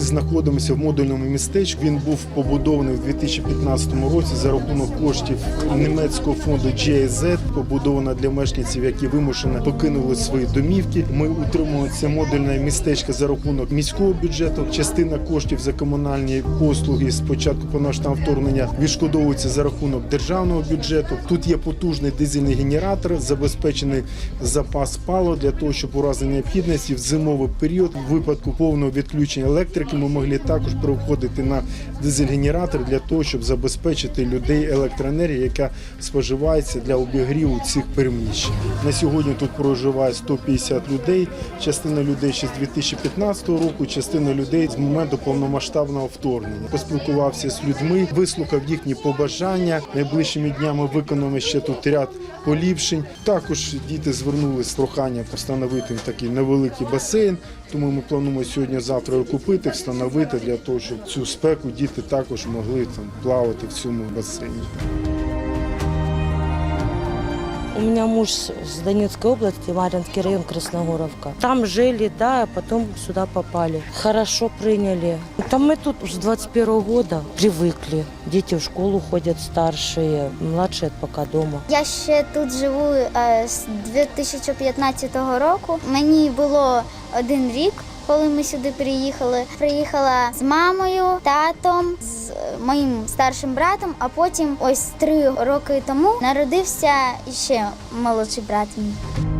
знаходимося в модульному містечку. Він був побудований в 2015 році за рахунок коштів німецького фонду GIZ, побудована для мешканців, які вимушено покинули свої домівки. Ми утримуємо це модульне містечко за рахунок міського бюджету. Частина коштів за комунальні послуги з початку повномасштабного вторгнення відшкодовується за рахунок державного бюджету. Тут є потужний дизельний генератор, забезпечений запас палива для того, щоб у разі необхідності в зимовий період, в випадку повного відключення електрики, ми могли також переходити на дизель-генератор для того, щоб забезпечити людей електроенергією, яка споживається для обігріву цих приміщень. На сьогодні тут проживає 150 людей. Частина людей ще з 2015 року, частина людей з моменту повномасштабного вторгнення. Поспілкувався з людьми, вислухав їхні побажання. Найближчими днями виконаємо ще тут ряд поліпшень. Також діти звернулися з проханням встановити такий невеликий басейн. Тому ми плануємо сьогодні-завтра купити, встановити для того, щоб цю спеку діти також могли там плавати в цьому басейні. У меня муж с Донецкой области, Маринский район, Красногоровка. Там жили, да, а потом сюда попали. Хорошо приняли. Там мы тут с 21 года привыкли. Дети в школу ходят старшие, младшие пока дома. Я ще тут живу е, з 2015 року. Мені було один рік, коли ми сюди приїхали. Приїхала з мамою, татом, з моїм старшим братом, а потім ось три роки тому народився ще молодший брат мій.